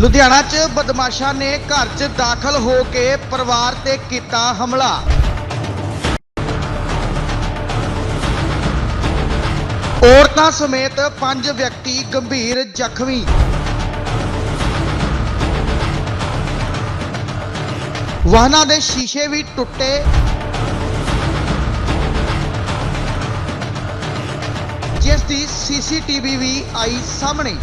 ਲੁਧਿਆਣਾ 'ਚ ਬਦਮਾਸ਼ਾਂ ਨੇ ਘਰ 'ਚ ਦਾਖਲ ਹੋ ਕੇ ਪਰਿਵਾਰ ਤੇ ਕੀਤਾ ਹਮਲਾ। ਔਰਤਾਂ ਸਮੇਤ ਪੰਜ ਵਿਅਕਤੀ ਗੰਭੀਰ ਜ਼ਖਮੀ। ਵਾਹਨਾਂ ਦੇ ਸ਼ੀਸ਼ੇ ਵੀ ਟੁੱਟੇ। ਜਿਸ ਦੀ ਸੀਸੀਟੀਵੀ ਵੀ ਆਈ ਸਾਹਮਣੇ।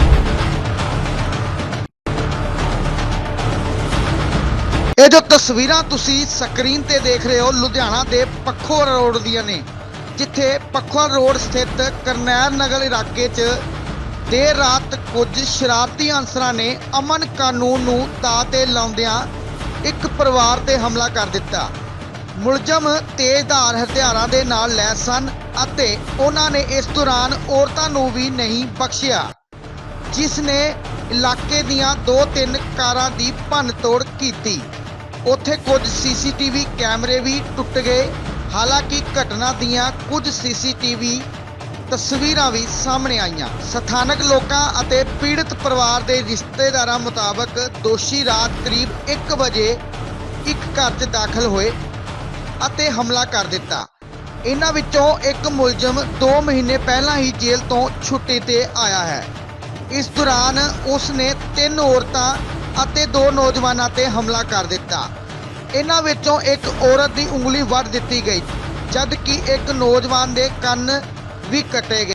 ਤਸਵੀਰਾਂ ਤੁਸੀਂ ਸਕਰੀਨ ਤੇ ਦੇਖ ਰਹੇ ਹੋ ਲੁਧਿਆਣਾ ਦੇ ਪੱਖੋ ਰੋਡ ਦੀਆਂ ਨੇ, ਜਿੱਥੇ ਪੱਖੋ ਰੋਡ ਸਥਿਤ ਕਰਨੈਲ ਨਗਰ ਇਲਾਕੇ 'ਚ ਦੇਰ ਰਾਤ ਕੁਝ ਸ਼ਰਾਰਤੀ ਅਨਸਰਾਂ ਨੇ ਅਮਨ ਕਾਨੂੰਨ ਨੂੰ ਤਾ ਤੇ ਲਾਉਂਦਿਆਂ ਇੱਕ ਪਰਿਵਾਰ ਤੇ ਹਮਲਾ ਕਰ ਦਿੱਤਾ। ਮੁਲਜ਼ਮ ਤੇਜ਼ਧਾਰ ਹਥਿਆਰਾਂ ਦੇ ਨਾਲ ਲੈਸ ਸਨ ਅਤੇ ਉਹਨਾਂ ਨੇ ਇਸ ਦੌਰਾਨ ਔਰਤਾਂ ਨੂੰ ਵੀ ਨਹੀਂ ਬਖਸ਼ਿਆ, ਜਿਸ ਨੇ ਇਲਾਕੇ ਦੀਆਂ ਦੋ ਤਿੰਨ ਕਾਰਾਂ ਦੀ ਭੰਨਤੋੜ ਕੀਤੀ। ਉੱਥੇ ਕੁਝ ਸੀਸੀਟੀਵੀ ਕੈਮਰੇ ਵੀ ਟੁੱਟ ਗਏ। ਹਾਲਾਂਕਿ ਘਟਨਾ ਦੀਆਂ ਕੁਝ ਸੀਸੀਟੀਵੀ ਤਸਵੀਰਾਂ ਵੀ ਸਾਹਮਣੇ ਆਈਆਂ। ਸਥਾਨਕ ਲੋਕਾਂ ਅਤੇ ਪੀੜਤ ਪਰਿਵਾਰ ਦੇ ਰਿਸ਼ਤੇਦਾਰਾਂ ਮੁਤਾਬਕ ਦੋਸ਼ੀ ਰਾਤ ਕਰੀਬ 1 ਵਜੇ ਇੱਕ ਘਰ 'ਚ ਦਾਖਲ ਹੋਏ ਅਤੇ ਹਮਲਾ ਕਰ ਦਿੱਤਾ। ਇਹਨਾਂ ਵਿੱਚੋਂ ਇੱਕ ਮੁਲਜ਼ਮ 2 ਮਹੀਨੇ ਪਹਿਲਾਂ ਹੀ ਜੇਲ੍ਹ ਤੋਂ ਛੁੱਟੀ ਤੇ ਆਇਆ ਹੈ। ਇਸ ਦੌਰਾਨ ਉਸ ਨੇ ਤਿੰਨ ਔਰਤਾਂ ਅਤੇ ਦੋ ਨੌਜਵਾਨਾਂ ਤੇ ਹਮਲਾ ਕਰ ਦਿੱਤਾ। ਇਹਨਾਂ ਵਿੱਚੋਂ ਇੱਕ ਔਰਤ ਦੀ ਉਂਗਲੀ ਵੱਢ ਦਿੱਤੀ ਗਈ ਜਦ ਕਿ ਇੱਕ ਨੌਜਵਾਨ ਦੇ ਕੰਨ ਵੀ ਕੱਟੇ ਗਏ।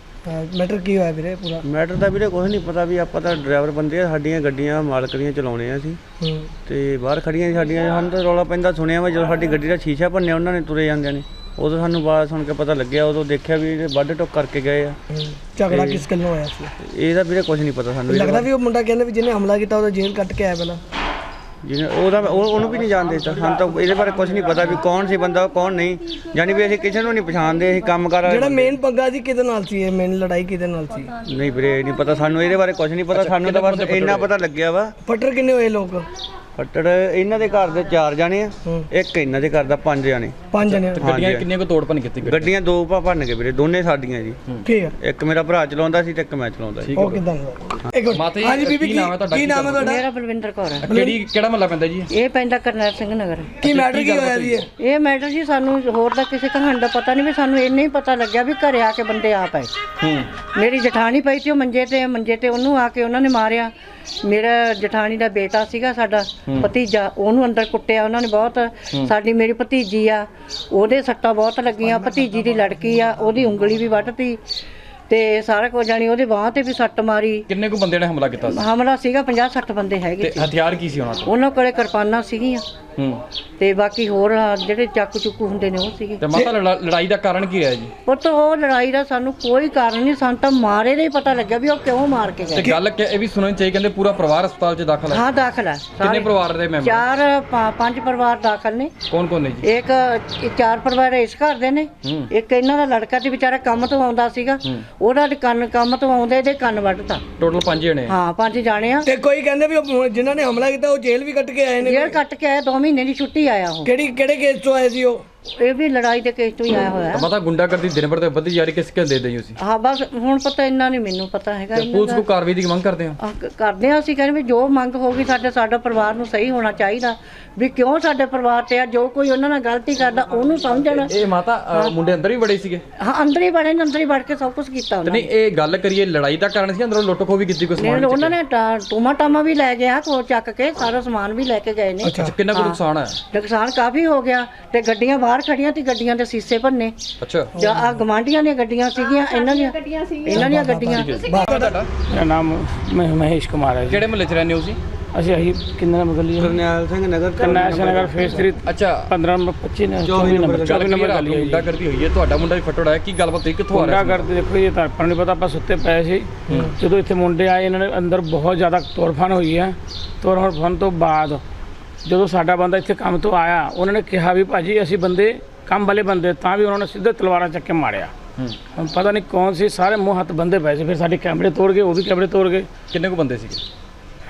ਮੈਟਰ ਕੀ ਹੋਇਆ ਵੀਰੇ ਪੂਰਾ? ਮੈਟਰ ਦਾ ਵੀਰੇ ਕੁਝ ਨਹੀਂ ਪਤਾ ਵੀ ਆਪਾਂ ਤਾਂ ਡਰਾਈਵਰ ਬੰਦੇ ਆ ਸਾਡੀਆਂ ਗੱਡੀਆਂ ਮਾਲਕ ਦੀਆਂ ਚਲਾਉਣੇ ਆ ਅਸੀਂ। ਤੇ ਬਾਹਰ ਖੜੀਆਂ ਸੀ ਸਾਡੀਆਂ ਸਾਨੂੰ ਤਾਂ ਰੌਲਾ ਪੈਂਦਾ ਸੁਣਿਆ ਵਾ ਜਦੋਂ ਸਾਡੀ ਗੱਡੀ ਦਾ ਸ਼ੀਸ਼ਾ ਭੰਨਿਆ ਉਹਨਾਂ ਨੇ ਤੁਰੇ ਜਾਂਦੇ ਨੇ। ਉਦੋਂ ਸਾਨੂੰ ਬਾਅਦ ਸੁਣ ਕੇ ਪਤਾ ਲੱਗਿਆ ਉਦੋਂ ਦੇਖਿਆ ਵੀ ਇਹ ਵੱਢ ਟੁੱਕ ਕਰਕੇ ਗਏ ਆ। ਝਗੜਾ ਕਿਸ ਗੱਲੋਂ ਹੋਇਆ ਸੀ? ਇਹਦਾ ਵੀਰੇ ਕੁਝ ਨਹੀਂ ਪਤਾ ਸਾਨੂੰ। ਲੱਗਦਾ ਵੀ ਉਹ ਮੁੰਡਾ ਕਹਿੰਦਾ ਵੀ ਜਿਹਨੇ ਹਮਲਾ ਕੀਤਾ ਉਹਦਾ ਜੇਲ੍ਹ ਕੱਟ ਕੇ ਆਇਆ ਪਹਿਲਾਂ। ਜਿਹਨੇ ਉਹਦਾ ਉਹ ਉਹਨੂੰ ਵੀ ਨਹੀਂ ਜਾਣਦੇ ਤਾਂ ਸਾਨੂੰ ਤਾਂ ਇਹਦੇ ਬਾਰੇ ਕੁਝ ਨਹੀਂ ਪਤਾ ਵੀ ਕੌਣ ਸੀ ਬੰਦਾ ਕੌਣ ਨਹੀਂ। ਯਾਨੀ ਵੀ ਅਸੀਂ ਕਿਸੇ ਨੂੰ ਨਹੀਂ ਪਛਾਣਦੇ ਅਸੀਂ ਕੰਮ ਕਰ ਜਿਹੜਾ ਮੇਨ ਪੰਗਾ ਸੀ ਕਿਹਦੇ ਨਾਲ ਸੀ? ਇਹ ਮੇਨ ਲੜਾਈ ਕਿਹਦੇ ਨਾਲ ਸੀ? ਨਹੀਂ ਵੀਰੇ ਇਹ ਨਹੀਂ ਪਤਾ ਸਾਨੂੰ ਇਹਦੇ ਬਾਰੇ ਕੁਝ ਨਹੀਂ ਪਤਾ। ਸਾਨੂੰ ਤਾਂ ਬਸ ਇੰਨਾ ਪਤਾ ਲੱਗਿਆ ਵਾ। ਫੱਟਰ ਕਿੰਨੇ ਹੋਏ ਲੋਕ? ਫੱਟੜ ਇਹਨਾਂ ਦੇ ਘਰ ਦੇ ਚਾਰ ਜਾਣੇ ਆ। ਇੱਕ ਇਹਨਾਂ ਦੇ ਘਰ ਦਾ ਪੰਜ ਜਾਣੇ। ਪੰਜ ਜਣੇ ਗੱਡੀਆਂ ਕਿੰਨੀਆਂ ਕੋ ਤੋੜ ਭੰਨ ਕੀਤੀ ਗੱਡੀਆਂ ਦੋ ਭਾ ਭੰਨ ਕੇ ਵੀਰੇ ਦੋਨੇ ਸਾਡੀਆਂ ਜੀ। ਠੀਕ ਹੈ ਇੱਕ ਮੇਰਾ ਭਰਾ ਚਲਾਉਂਦਾ ਸੀ ਤੇ ਇੱਕ ਮੈਂ ਚਲਾਉਂਦਾ ਸੀ। ਉਹ ਕਿਦਾਂ ਇੱਕ ਮਿੰਟ। ਮਾਤਾ ਜੀ, ਹਾਂਜੀ ਬੀਬੀ ਕੀ ਨਾਮ ਹੈ ਤੁਹਾਡਾ? ਕੀ ਨਾਮ ਹੈ ਤੁਹਾਡਾ? ਮੇਰਾ ਬਲਵਿੰਦਰ ਕੌਰ ਹੈ। ਕਿਹੜੀ ਕਿਹੜਾ ਮਹੱਲਾ ਪੈਂਦਾ ਜੀ? ਇਹ ਪੈਂਦਾ ਕਰਨੈਲ ਸਿੰਘ ਨਗਰ। ਕੀ ਮੈਟਰ ਕੀ ਹੋਇਆ ਜੀ ਇਹ? ਇਹ ਮੈਟਰ ਜੀ ਸਾਨੂੰ ਹੋਰ ਦਾ ਕਿਸੇ ਕਹਾਣੀ ਦਾ ਪਤਾ ਨਹੀਂ ਵੀ ਸਾਨੂੰ ਇੰਨਾ ਹੀ ਪਤਾ ਲੱਗਿਆ ਵੀ ਘਰੇ ਆ ਕੇ ਬੰਦੇ ਆ ਪਏ ਹੂੰ। ਮੇਰੀ ਜਠਾਣੀ ਪਈ ਸੀ ਉਹ ਮੰਜੇ ਤੇ ਮੰਜੇ ਤੇ ਉਹਨੂੰ ਆ ਕੇ ਉਹਨਾਂ ਨੇ ਮਾਰਿਆ। ਮੇਰਾ ਜਠਾਣੀ ਦਾ ਬੇਟਾ ਸੀਗਾ ਸਾਡਾ ਭਤੀਜਾ ਉਹਨੂੰ ਅੰਦਰ ਕੁੱਟਿਆ ਉਹਨਾਂ ਨੇ ਬਹੁਤ ਸਾਡੀ ਮੇਰੀ ਭਤੀਜੀ ਆ ਉਹਦੇ ਸੱਟਾਂ ਬਹੁਤ ਲੱਗੀਆਂ ਭਤੀਜੀ ਦੀ ਲੜਕੀ ਆ ਉਹਦੀ ਉਂਗਲੀ ਵੀ ਵੱਢਤੀ। ਤੇ ਸਾਰਾ ਕੁਝ ਜਾਣੀ ਉਹਦੇ ਬਾਹ ਤੇ ਵੀ ਸੱਟ ਮਾਰੀ। ਕਿੰਨੇ ਕੋ ਬੰਦੇ ਨੇ ਹਮਲਾ ਕੀਤਾ ਸੀ? ਹਮਲਾ ਸੀਗਾ 50 60 ਬੰਦੇ ਹੈਗੇ ਤੇ ਸੀ। ਹਥਿਆਰ ਕੀ ਸੀ ਉਹਨਾਂ ਕੋਲ? ਉਹਨਾਂ ਕੋਲੇ ਕਿਰਪਾਨਾਂ ਸੀਗੀਆਂ। ਹੂੰ। ਤੇ ਬਾਕੀ ਹੋਰ ਆ ਜਿਹੜੇ ਚੱਕ ਚੁੱਕੂ ਹੁੰਦੇ ਨੇ ਉਹ ਸੀਗੇ। ਤੇ ਮਾਤਾ ਲੜਾ- ਲੜਾਈ ਦਾ ਕਾਰਨ ਕੀ ਰਿਹਾ ਜੀ? ਪੁੱਤ ਉਹ ਲੜਾਈ ਦਾ ਸਾਨੂੰ ਕੋਈ ਕਾਰਨ ਨਹੀਂ ਸਾਨੂੰ ਤਾਂ ਮਾਰੇ ਦਾ ਹੀ ਪਤਾ ਲੱਗਿਆ ਵੀ ਉਹ ਕਿਉਂ ਮਾਰ ਕੇ ਤੇ ਗਏ। ਗੱਲ ਕਿ ਇਹ ਵੀ ਸੁਣਨ ਚਾਹੀ ਕਹਿੰਦੇ ਪੂਰਾ ਪਰਿਵਾਰ ਹਸਪਤਾਲ 'ਚ ਦਾਖਲ ਹੈ। ਹਾਂ ਦਾਖਲ ਹੈ। ਕਿੰਨੇ ਸਾਰੇ ਪਰਿਵਾਰ ਦੇ ਮੈਂਬਰ? ਚਾਰ ਪਾ- ਪੰਜ ਪਰਿਵਾਰ ਦਾਖਲ ਨੇ। ਕੌਣ ਕੌਣ ਨੇ ਜੀ? ਇੱਕ ਇਹ ਚਾਰ ਪਰਿਵਾਰ ਇਸ ਘਰ ਦੇ ਨੇ। ਹੂੰ। ਇੱਕ ਇਹਨਾਂ ਦਾ ਲੜਕਾ ਤੇ ਵਿਚਾਰਾ ਕੰਮ ਤੋਂ ਆਉਂਦਾ ਸੀਗਾ। ਉਹਦਾ ਤੇ ਕੰਨ ਕੰਮ ਤੋਂ ਆਉਂਦੇ ਇਹਦੇ ਕੰਨ ਵੱਢਤਾ। ਟੋਟਲ ਪੰਜ ਜਣੇ ਹਾਂ ਪੰਜ ਜਾਣੇ ਆ। ਤੇ ਕੋਈ ਕਹਿੰਦੇ ਵੀ ਉਹ ਜਿਨ੍ਹਾਂ ਨੇ ਹਮਲਾ ਕੀਤਾ ਉਹ ਜੇਲ੍ਹ ਵੀ ਕੱਟ ਕੇ ਆਏ ਨੇ ਜੇਲ੍ਹ ਕੱਟ ਕੇ ਆਇਆ 2 ਮਹੀਨੇ ਦੀ ਛੁੱਟੀ ਆਇਆ ਉਹ। ਕਿਹੜੀ ਕਿਹੜੇ ਕੇਸ ਤੋਂ ਆਏ ਸੀ ਉਹ? ਇਹ ਵੀ ਲੜਾਈ ਦੇ ਕੇਸ ਤੋਂ ਹੀ ਆਇਆ ਹੋਇਆ। ਮਾਤਾ ਗੁੰਡਾਗਰਦੀ ਦਿਨ ਭਰ ਤੇ ਵੱਧਦੀ ਜਾ ਰਹੀ ਕਿਸ ਕਿਸ ਦੇ ਦੇ ਤੁਸੀਂ? ਹਾਂ ਬਸ ਹੁਣ ਪਤਾ ਇੰਨਾ ਨਹੀਂ ਮੈਨੂੰ ਪਤਾ ਹੈਗਾ ਤੇ ਪੁਲਿਸ। ਕੋ ਕਾਰਵਾਈ ਦੀ ਮੰਗ ਕਰਦੇ ਆਹ ਕ- ਕਰਦੇ ਆ ਅਸੀਂ ਕਹਿੰਦੇ ਵੀ ਜੋ ਮੰਗ ਹੋਗੀ ਸਾਡੇ ਸਾਡਾ ਪਰਿਵਾਰ ਨੂੰ ਸਹੀ ਹੋਣਾ ਚਾਹੀਦਾ। ਵੀ ਕਿਉਂ ਸਾਡੇ ਪਰਿਵਾਰ ਤੇ ਆ ਜੋ ਕੋਈ ਉਹਨਾਂ ਨਾਲ ਗਲਤੀ ਕਰਦਾ ਉਹਨੂੰ ਸਮਝਣ। ਇਹ ਮਾਤਾ ਅ, ਮੁੰਡੇ ਅੰਦਰ ਹੀ ਬੜੇ ਸੀਗੇ? ਹਾਂ ਅੰਦਰ ਹੀ ਬੜੇ ਨੇ ਅੰਦਰ ਹੀ ਵੜ ਕੇ ਸਭ ਕੁਝ ਕੀਤਾ ਤੇ ਉਹਨਾਂ ਨਹੀਂ ਇਹ ਗੱਲ ਕਰੀਏ ਲੜਾਈ ਦਾ ਕਾਰਨ ਸੀ ਅੰਦਰੋਂ ਲੁੱਟ ਖੋ ਵੀ ਕੀਤੀ ਕੋਈ ਨੇ ਸਮਾਨ ਉਹਨਾਂ ਨੇ ਟੂਮਾ ਟਾਮਾ ਵੀ ਲੈ ਗਿਆ ਕੋ ਚੱਕ ਕੇ ਸਾਰਾ ਸਮਾਨ ਵੀ ਲੈ ਕੇ ਗਏ ਨੇ। ਅੱਛਾ ਕਿੰਨਾ ਕੁ ਨੁਕਸਾਨ ਹੈ ਨੁਕਸਾਨ ਕਾਫੀ ਹੋ ਗਿਆ ਤੇ ਗੱਡੀਆਂ ਬਾਹਰ ਖੜੀਆਂ ਤੇ ਗੱਡੀਆਂ ਦੇ ਸੀਸੇ ਭੰਨੇ। ਅੱਛਾ। ਜਾਂ ਆ ਗਵਾਂਢੀਆਂ ਦੀਆਂ ਗੱਡੀਆਂ ਸੀਗੀਆਂ ਇਹਨਾਂ ਦੀਆਂ ਇਹਨਾਂ ਦੀਆਂ ਗੱਡੀਆਂ। ਤੁਹਾਡਾ? ਮੇਰਾ ਨਾਮ ਮ- ਮਹੇਸ਼ ਕੁਮਾਰ ਹੈ ਜੀ। ਕਿਹੜੇ ਮਹੱਲੇ 'ਚ ਰਹਿੰਦੇ ਹੋ ਤੁਸੀਂ? ਅਸੀਂ ਅਸੀਂ ਕਿੰਨਾ ਨੰਬਰ ਗਲੀ ਹੈ? ਕਰਨੈਲ ਸਿੰਘ ਨਗਰ ਕਰਨੈਲ ਸਿੰਘ ਨਗਰ ਫੇਸ 3 ਅੱਛਾ। 15 ਨੰਬਰ 25 ਨੇ 24 ਨੰਬਰ 24 ਨੰਬਰ ਗਲੀ। ਹੈ। ਗੁੰਡਾ ਕਰਦੀ ਹੋਈ ਹੈ ਤੁਹਾਡਾ ਮੁੰਡਾ ਵੀ ਫਟੋੜਾ ਹੈ ਕੀ ਗੱਲਬਾਤ ਹੋਈ ਕਿੱਥੋਂ ਆ ਗੁੰਡਾ ਰਿਹਾ ਸੀ? ਕਰਦੇ ਦੇਖੋ ਜੀ ਤਾਂ ਆਪਾਂ ਨੂੰ ਨਹੀਂ ਪਤਾ ਆਪਾਂ ਸੁੱਤੇ ਪਏ ਸੀ। ਜਦੋਂ ਇੱਥੇ ਮੁੰਡੇ ਆਏ ਇਹਨਾਂ ਨੇ ਅੰਦਰ ਬਹੁਤ ਜ਼ਿਆਦਾ ਤੋੜਫਾਨ ਹੋਈ ਹੈ। ਤੋੜਫਾਨ ਤੋਂ ਬਾਅਦ ਜਦੋਂ ਸਾਡਾ ਬੰਦਾ ਇੱਥੇ ਕੰਮ ਤੋਂ ਆਇਆ ਉਹਨਾਂ ਨੇ ਕਿਹਾ ਵੀ ਭਾਜੀ ਅਸੀਂ ਬੰਦੇ ਕੰਮ ਵਾਲੇ ਬੰਦੇ ਤਾਂ ਵੀ ਉਹਨਾਂ ਨੇ ਸਿੱਧੇ ਤਲਵਾਰਾਂ ਚੱਕ ਕੇ ਮਾਰਿਆ। ਹੂੰ। ਹੁਣ ਪਤਾ ਨਹੀਂ ਕੌਣ ਸੀ ਸਾਰੇ ਮੂੰਹ ਹੱਥ ਬੰਦੇ ਪਏ ਸੀ ਫਿਰ ਸਾਡੇ ਕੈਮਰੇ ਤੋੜ ਗਏ ਉਹ ਵੀ ਕੈਮਰੇ ਤੋੜ ਗਏ। ਕਿੰਨੇ ਕੁ ਬੰਦੇ ਸੀਗੇ?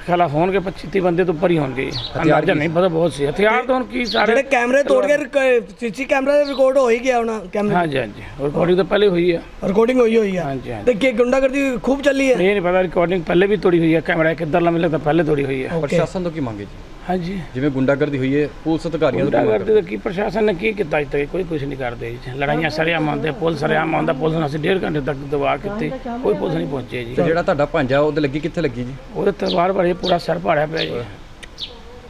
ਖਲਾ ਹੋਣਗੇ 25 30 ਬੰਦੇ ਤੋਂ ਉੱਪਰ ਹੀ ਹੋਣਗੇ। ਅੰਦਾਜ਼ਾ ਨਹੀਂ ਪਤਾ ਬਹੁਤ ਸੀ। ਹਥਿਆਰ ਤਾਂ ਹੁਣ ਕੀ ਸਾਰੇ ਜਿਹੜੇ ਕੈਮਰੇ ਤੋੜ ਕੇ ਸੀਸੀ ਕੈਮਰਾ ਦਾ ਰਿਕਾਰਡ ਹੋ ਹੀ ਗਿਆ ਹੋਣਾ ਕੈਮਰਾ ਹਾਂਜੀ ਹਾਂਜੀ। ਰਿਕਾਰਡਿੰਗ ਤਾਂ ਪਹਿਲੇ ਹੋਈ ਹੈ ਰਿਕਾਰਡਿੰਗ ਹੋਈ ਹੋਈ ਆ। ਹਾਂਜੀ ਤੇ ਕੀ ਗੁੰਡਾਗਰਦੀ ਖੂਬ ਚੱਲੀ ਹੈ? ਇਹ ਨਹੀਂ ਪਤਾ ਰਿਕਾਰਡਿੰਗ ਪਹਿਲੇ ਵੀ ਤੋੜੀ ਹੋਈ ਹੈ ਕੈਮਰਾ ਕਿੱਧਰ ਲਾ ਮਿਲੇ ਤਾਂ ਪਹਿਲੇ ਤੋੜੀ ਹੋਈ ਹੈ ਪ੍ਰਸ਼ਾਸਨ ਤੋਂ ਕੀ ਮੰਗੇ ਜੀ? ਹਾਂਜੀ। ਜਿਵੇਂ ਗੁੰਡਾਗਰਦੀ ਹੋਈ ਹੈ ਪੁਲਿਸ ਅਧਿਕਾਰੀਆਂ ਮੰਗ ਗੁੰਡਾਗਰਦੀ ਦਾ ਕੀ ਪ੍ਰਸ਼ਾਸਨ ਨੇ ਕੀ ਕੀਤਾ ਅਜ ਤੱਕ ਕੋਈ ਕੁਝ ਨਹੀਂ ਕਰਦੇ ਜੀ। ਲੜਾਈਆਂ ਸਰਿਆਮ ਆਉਂਦੇ ਪੁਲਿਸ ਸਰਿਆਮ ਆਉਂਦਾ ਪੁਲਿਸ ਨੂੰ ਅਸੀਂ ਡੇਢ ਘੰਟੇ ਤੱਕ ਦਬਾ ਕੀਤੀ ਕੋਈ ਪੁਲਿਸ ਨਹੀਂ ਪਹੁੰਚੀ ਜੀ। ਤੇ ਜਿਹੜਾ ਤੁਹਾਡਾ ਭਾਂਜਾ ਉਹਦੇ ਲੱਗੀ ਕਿੱਥੇ ਲੱਗੀ ਜੀ? ਉਹਦੇ ਤਲਵਾਰ ਭਰੇ ਪੂਰਾ ਸਿਰ ਪਾੜਿਆ ਪਿਆ ਜੀ।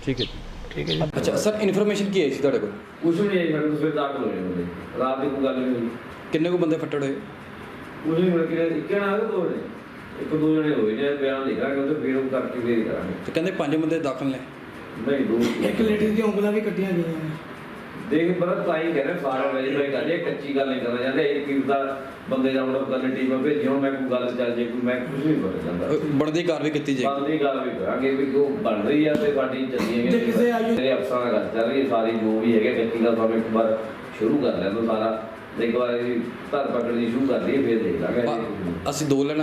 ਠੀਕ ਹੈ ਜੀ। ਠੀਕ ਹੈ ਜੀ। ਅੱਛਾ ਸਰ ਇਨਫੋਰਮੇਸ਼ਨ ਕੀ ਹੈ ਸੀ ਤੁਹਾਡੇ ਕੋਲ? ਵੀ ਨਹੀਂ ਆਈ ਸਾਡੇ ਸਵੇਰ ਦਾਖਲ ਹੋਏ ਹੁੰਦੇ ਰਾਤ ਦੀ ਕੋਈ ਗੱਲ ਨਹੀਂ ਹੋਈ। ਕਿੰਨੇ ਕੁ ਬੰਦੇ ਫੱਟੜ ਹੋਏ? ਕੁਝ ਨਹੀਂ ਮਿਲ ਕੇ ਇੱਕ ਜਣਾ ਆਇਆ ਦੋ ਨੇ ਇੱਕ ਦੋ ਜਣੇ ਹੋਏ ਨੇ ਬਿਆਨ ਲਿਖਾਂਗੇ ਉਹਦੇ ਫੇਰ ਉਹ ਕਰਕੇ ਫੇਰ ਹੀ ਕਰਾਂਗੇ। ਤੇ ਕਹਿੰਦੇ ਪੰਜ ਬੰਦੇ ਦਾਖਲ ਨੇ। ਨਹੀਂ ਦੋ ਇੱਕ ਲੇਡੀ ਦੀਆਂ ਉਂਗਲਾਂ ਵੀ ਕੱਟੀਆਂ ਗਈਆਂ ਨੇ। ਦੇਖ ਬੜਾ ਤਾਈ ਕਹਿੰਦੇ ਸਾਰਾ ਵੈਰੀਫਾਈ ਕਰ ਲਿਆ ਕੱਚੀ ਗੱਲ ਨਹੀਂ ਕਰਨਾ ਚਾਹੁੰਦੇ ਇਹ ਕੀ ਦਾ ਬੰਦੇ ਦਾ ਮਤਲਬ ਕਰਨ ਟੀਮ ਭੇਜੀ ਹੁਣ ਮੈਂ ਕੋਈ ਗੱਲ ਚੱਲ ਜੇ ਕੋਈ ਮੈਂ ਕੁਝ ਨਹੀਂ ਪਤਾ ਜਾਂਦਾ। ਬਣਦੀ ਕਾਰਵਾਈ ਕੀਤੀ ਜਾਏਗੀ ਬੰਦ ਦੀ ਗੱਲ ਵੀ ਕਰਾਂਗੇ ਵੀ ਉਹ ਬਣ ਰਹੀ ਆ ਤੇ ਸਾਡੀ ਚੱਲੀ ਹੈ ਜੇ ਕਿਸੇ ਆਯੂ- ਮੇਰੇ ਅਫਸਰਾਂ ਨਾਲ ਗੱਲ ਚੱਲ ਰਹੀ ਹੈ ਸਾਰੀ ਜੋ ਵੀ ਹੈਗੇ ਕੱਚੀ ਦਾ ਤੁਹਾਨੂੰ ਇੱਕ ਵਾਰ ਸ਼ੁਰੂ ਕਰ ਲੈਣ ਦੋ ਸਾਰਾ ਇੱਕ ਵਾਰ ਧਰ ਪਕੜ ਦੀ ਸ਼ੁਰੂ ਕਰ ਲਈਏ ਫੇਰ ਦੇਖ ਲਾਂਗੇ। ਅਸੀਂ ਦੋ ਲੈਣਾ।